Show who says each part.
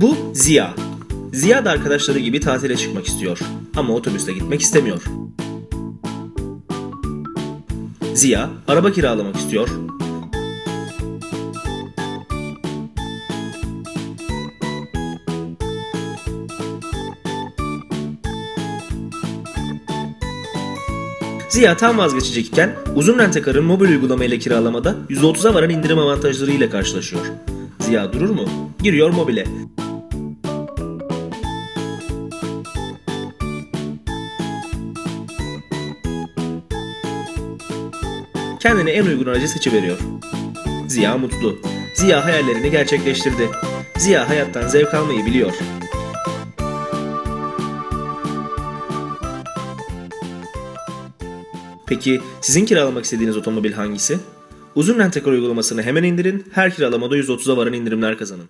Speaker 1: Bu Ziya. Ziya da arkadaşları gibi tatile çıkmak istiyor. Ama otobüste gitmek istemiyor. Ziya araba kiralamak istiyor. Ziya tam vazgeçecekken uzun rentekarın mobil uygulamayla kiralamada %30'a varan indirim avantajları ile karşılaşıyor. Ziya durur mu? Giriyor mobile. Kendine en uygun aracı seçiveriyor. Ziya mutlu. Ziya hayallerini gerçekleştirdi. Ziya hayattan zevk almayı biliyor. Peki sizin kiralamak istediğiniz otomobil hangisi? Uzun rentekar uygulamasını hemen indirin, her kiralamada %30'a varan indirimler kazanın.